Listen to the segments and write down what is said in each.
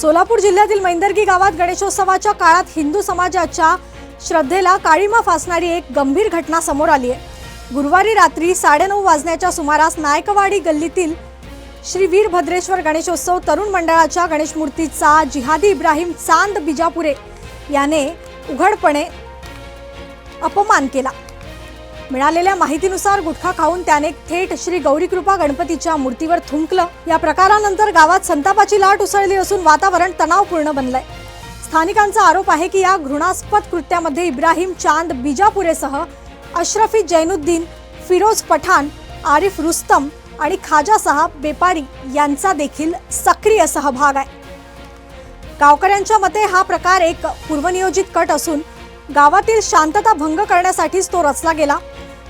सोलापूर जिल्ह्यातील मैंदर्गी गावात गणेशोत्सवाच्या काळात हिंदू समाजाच्या श्रद्धेला काळीमा फासणारी एक गंभीर घटना समोर आली आहे. गुरुवारी रात्री साडेनऊ वाजण्याच्या सुमारास नायकवाडी गल्लीतील श्री वीरभद्रेश्वर गणेशोत्सव तरुण मंडळाच्या गणेश मूर्तीचा जिहादी इब्राहिम चांद बिजापुरे याने उघडपणे अपमान केला. मिळालेल्या माहितीनुसार गुटखा खाऊन त्याने थेट श्री गौरीकृपा गणपतीच्या मूर्तीवर थुंकलं. या प्रकारानंतर गावात संतापाची लाट उसळली असून वातावरण तणावपूर्ण बनलंय. स्थानिकांचा आरोप आहे की या घृणास्पद कृत्यामध्ये इब्राहिम चांद बिजापुरेसह अशरफी जैनुद्दीन फिरोज पठाण आरिफ रुस्तम आणि खाजा साहब बेपारी यांचा देखील सक्रिय सहभाग आहे. गावकऱ्यांच्या मते हा प्रकार एक पूर्वनियोजित कट असून गावातील शांतता भंग करण्यासाठीच तो रचला गेला.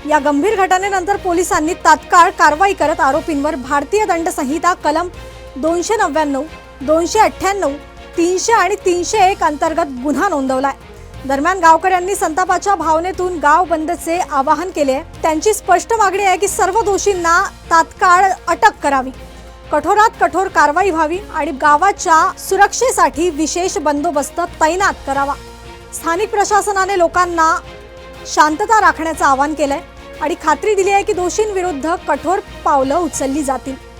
या गंभीर घटनेनंतर पोलिसांनी तात्काळ कारवाई करत आरोपींवर भारतीय दंड संहिता कलम दोनशे नव्याण्णव दोनशे अठ्ठ्याण्णव तीनशे आणि तीनशे एक अंतर्गत गुन्हा नोंदवलाय. दरम्यान गावकऱ्यांनी संतापाच्या भावनेतून गाव बंदचे आवाहन केले आहे. त्यांची स्पष्ट मागणी आहे की सर्व दोषींना तात्काळ अटक करावी. कठोरात कठोर कारवाई व्हावी आणि गावाच्या सुरक्षेसाठी विशेष बंदोबस्त तैनात करावा. स्थानिक प्रशासनाने लोकांना शांतता राखण्याचं आवाहन केलंय. आणि खात्री दिली आहे की दोषींविरुद्ध कठोर पावलं उचलली जातील.